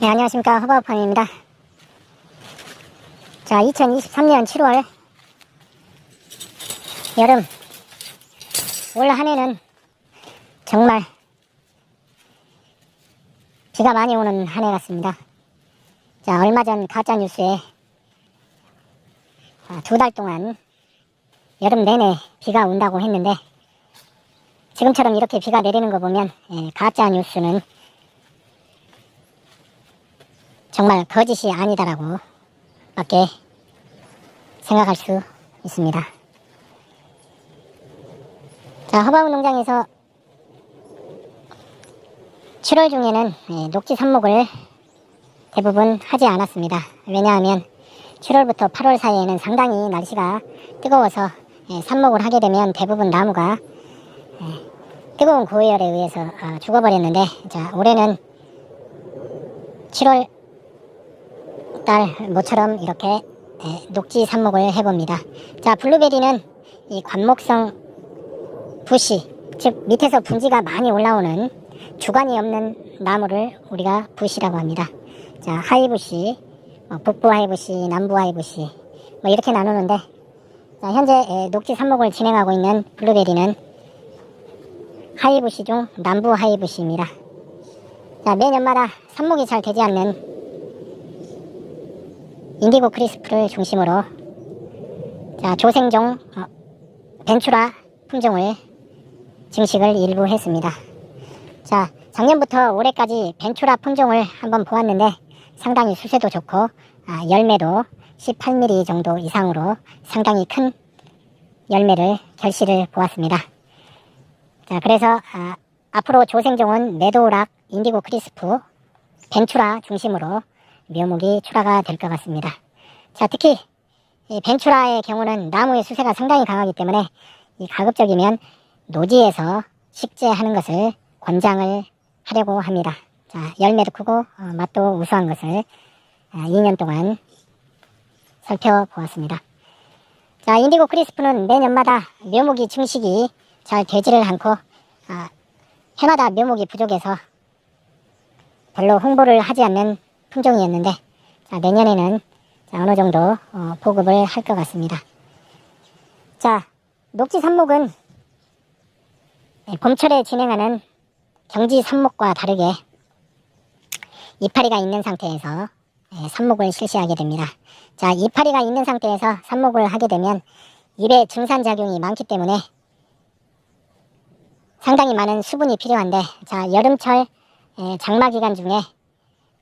네, 안녕하십니까. 허바우팡입니다. 자, 2023년 7월 여름 올 한 해는 정말 비가 많이 오는 한 해 같습니다. 자, 얼마 전 가짜 뉴스에 아, 두달 동안 여름 내내 비가 온다고 했는데 지금처럼 이렇게 비가 내리는 거 보면 예, 가짜 뉴스는 정말 거짓이 아니다라고 밖에 생각할 수 있습니다. 자, 허바운 농장에서 7월 중에는 예, 녹지 삽목을 대부분 하지 않았습니다. 왜냐하면 7월부터 8월 사이에는 상당히 날씨가 뜨거워서 예, 삽목을 하게 되면 대부분 나무가 예, 뜨거운 고열에 의해서 아, 죽어버렸는데 자 올해는 7월 달 모처럼 이렇게 예, 녹지 삽목을 해봅니다. 자 블루베리는 이 관목성 부시 즉 밑에서 분지가 많이 올라오는 주관이 없는 나무를 우리가 부시라고 합니다. 자 하이부시, 뭐 북부 하이부시, 남부 하이부시 뭐 이렇게 나누는데 자, 현재 에, 녹지 삽목을 진행하고 있는 블루베리는 하이부시 중 남부 하이부시입니다. 자 매년마다 삽목이 잘 되지 않는 인디고 크리스프를 중심으로 자 조생종 어, 벤추라 품종을 증식을 일부 했습니다. 자 작년부터 올해까지 벤추라 품종을 한번 보았는데 상당히 수세도 좋고 아, 열매도 18mm 정도 이상으로 상당히 큰 열매를 결실을 보았습니다. 자 그래서 아, 앞으로 조생종은 메도우락, 인디고 크리스프, 벤추라 중심으로 묘목이 출하가 될 것 같습니다. 자, 특히 이 벤추라의 경우는 나무의 수세가 상당히 강하기 때문에 이 가급적이면 노지에서 식재하는 것을 권장을 하려고 합니다. 자, 열매도 크고 어, 맛도 우수한 것을 아, 2년 동안 살펴보았습니다. 자, 인디고 크리스프는 매년마다 묘목이 증식이 잘 되지를 않고 아, 해마다 묘목이 부족해서 별로 홍보를 하지 않는 품종이었는데 자, 내년에는 자, 어느 정도 어, 보급을 할 것 같습니다. 자, 녹지 삽목은 예, 봄철에 진행하는 경지 삽목과 다르게 이파리가 있는 상태에서 예, 삽목을 실시하게 됩니다. 자, 이파리가 있는 상태에서 삽목을 하게 되면 입에 증산작용이 많기 때문에 상당히 많은 수분이 필요한데 자, 여름철 예, 장마 기간 중에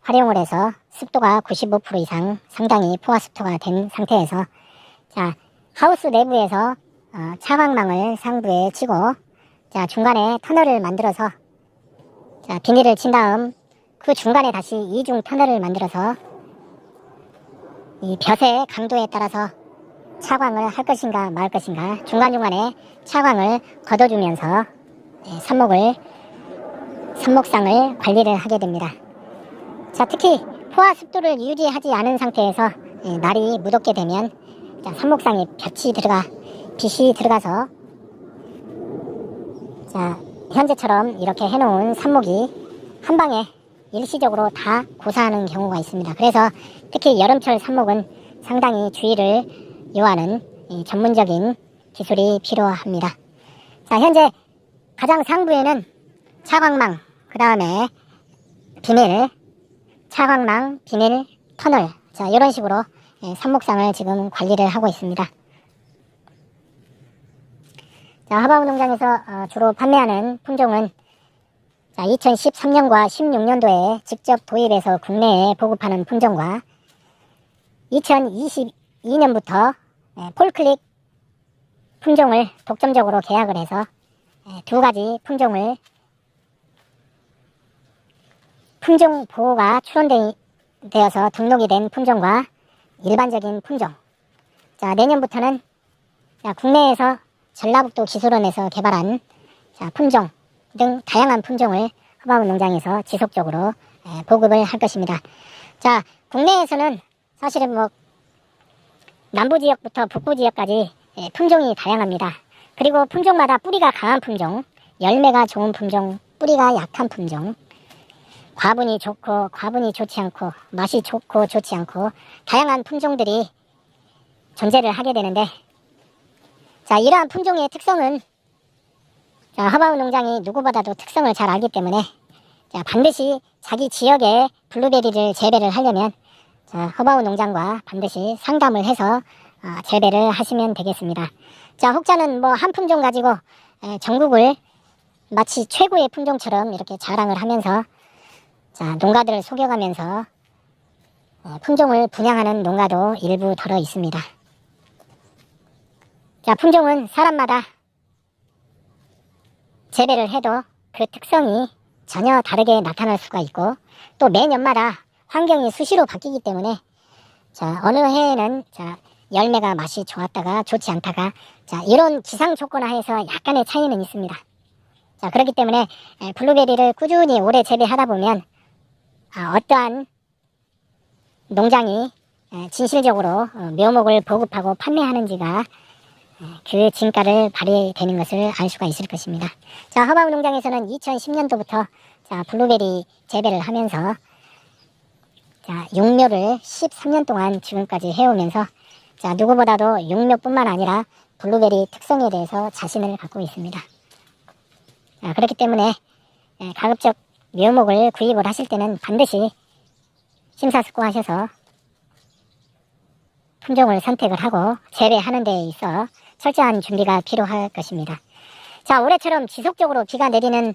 활용을 해서 습도가 95% 이상 상당히 포화 습도가 된 상태에서 자 하우스 내부에서 어, 차광망을 상부에 치고 자 중간에 터널을 만들어서 자 비닐을 친 다음 그 중간에 다시 이중 터널을 만들어서 이 볕의 강도에 따라서 차광을 할 것인가 말 것인가 중간중간에 차광을 걷어주면서 예, 삽목을 삽목상을 관리를 하게 됩니다. 자, 특히 포화 습도를 유지하지 않은 상태에서 예, 날이 무덥게 되면 자, 삽목상에 볕이 들어가 빛이 들어가서 자, 현재처럼 이렇게 해놓은 삽목이 한 방에 일시적으로 다 고사하는 경우가 있습니다. 그래서 특히 여름철 삽목은 상당히 주의를 요하는 이 전문적인 기술이 필요합니다. 자, 현재 가장 상부에는 차광망, 그 다음에 비닐, 차광망, 비닐, 터널 자 이런 식으로 예, 삽목상을 지금 관리를 하고 있습니다. 자 하바우 농장에서 어, 주로 판매하는 품종은 자 2013년과 16년도에 직접 도입해서 국내에 보급하는 품종과 2022년부터 예, 폴클릭 품종을 독점적으로 계약을 해서 예, 두 가지 품종을 품종 보호가 추론되어서 등록이 된 품종과 일반적인 품종. 자, 내년부터는 자, 국내에서 전라북도 기술원에서 개발한 자, 품종 등 다양한 품종을 허바우 농장에서 지속적으로 에, 보급을 할 것입니다. 자, 국내에서는 사실은 뭐 남부 지역부터 북부 지역까지 에, 품종이 다양합니다. 그리고 품종마다 뿌리가 강한 품종, 열매가 좋은 품종, 뿌리가 약한 품종, 과분이 좋고 과분이 좋지 않고 맛이 좋고 좋지 않고 다양한 품종들이 존재를 하게 되는데 자 이러한 품종의 특성은 자, 허바우 농장이 누구보다도 특성을 잘 알기 때문에 자, 반드시 자기 지역에 블루베리를 재배를 하려면 자, 허바우 농장과 반드시 상담을 해서 어, 재배를 하시면 되겠습니다. 자, 혹자는 뭐 한 품종 가지고 에, 전국을 마치 최고의 품종처럼 이렇게 자랑을 하면서 자, 농가들을 속여가면서 어, 품종을 분양하는 농가도 일부 들어 있습니다. 자, 품종은 사람마다 재배를 해도 그 특성이 전혀 다르게 나타날 수가 있고 또 매년마다 환경이 수시로 바뀌기 때문에 자 어느 해에는 자 열매가 맛이 좋았다가 좋지 않다가 자 이런 기상 조건 하에서 약간의 차이는 있습니다. 자 그렇기 때문에 에, 블루베리를 꾸준히 오래 재배하다 보면 아, 어떠한 농장이 에, 진실적으로 어, 묘목을 보급하고 판매하는지가 그 진가를 발휘되는 것을 알 수가 있을 것입니다. 자, 허바우 농장에서는 2010년도부터 자, 블루베리 재배를 하면서 자, 육묘를 13년 동안 지금까지 해오면서 자, 누구보다도 육묘뿐만 아니라 블루베리 특성에 대해서 자신을 갖고 있습니다. 자, 그렇기 때문에 예, 가급적 묘목을 구입을 하실 때는 반드시 심사숙고하셔서 품종을 선택을 하고 재배하는 데 있어 철저한 준비가 필요할 것입니다. 자, 올해처럼 지속적으로 비가 내리는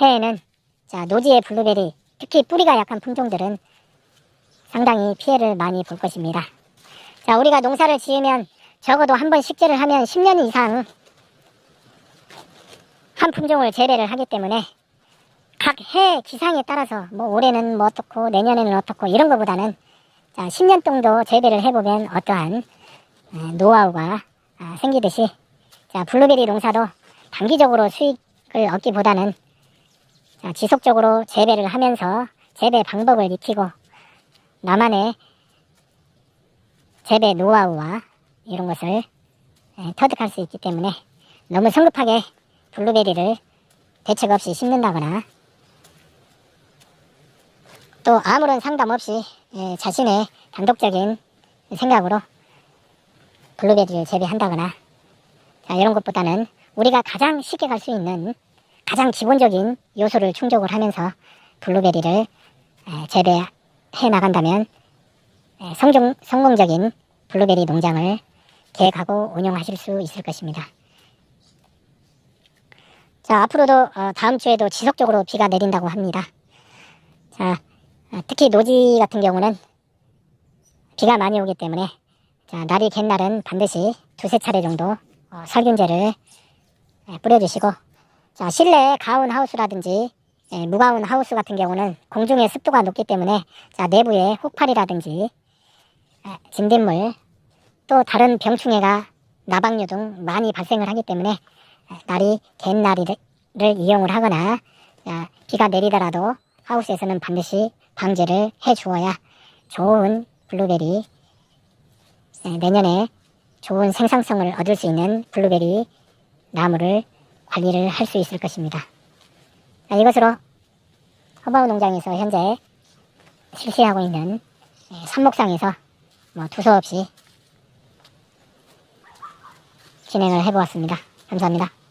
해에는 자, 노지의 블루베리, 특히 뿌리가 약한 품종들은 상당히 피해를 많이 볼 것입니다. 자, 우리가 농사를 지으면 적어도 한 번 식재를 하면 10년 이상 한 품종을 재배를 하기 때문에 각 해 기상에 따라서 뭐 올해는 뭐 어떻고 내년에는 어떻고 이런 것보다는 자, 10년 정도 재배를 해보면 어떠한 에, 노하우가 아, 생기듯이 자, 블루베리 농사도 단기적으로 수익을 얻기보다는 자, 지속적으로 재배를 하면서 재배 방법을 익히고 나만의 재배 노하우와 이런 것을 에, 터득할 수 있기 때문에 너무 성급하게 블루베리를 대책 없이 심는다거나 또 아무런 상담 없이 에, 자신의 단독적인 생각으로 블루베리를 재배한다거나 자, 이런 것보다는 우리가 가장 쉽게 갈 수 있는 가장 기본적인 요소를 충족을 하면서 블루베리를 에, 재배해 나간다면 에, 성종, 성공적인 블루베리 농장을 계획하고 운영하실 수 있을 것입니다. 자, 앞으로도 어, 다음 주에도 지속적으로 비가 내린다고 합니다. 자, 어, 특히 노지 같은 경우는 비가 많이 오기 때문에 자, 날이 갠 날은 반드시 두세 차례 정도 어, 살균제를 예, 뿌려주시고 자, 실내 가운 하우스라든지 예, 무가운 하우스 같은 경우는 공중의 습도가 높기 때문에 자, 내부에 혹파리라든지 예, 진딧물 또 다른 병충해가 나방류 등 많이 발생을 하기 때문에 예, 날이 갠 날을 이용을 하거나 자, 비가 내리더라도 하우스에서는 반드시 방제를 해 주어야 좋은 블루베리 예, 내년에 좋은 생산성을 얻을 수 있는 블루베리 나무를 관리를 할 수 있을 것입니다. 자, 이것으로 허바우 농장에서 현재 실시하고 있는 예, 삽목상에서 뭐 두서없이 진행을 해보았습니다. 감사합니다.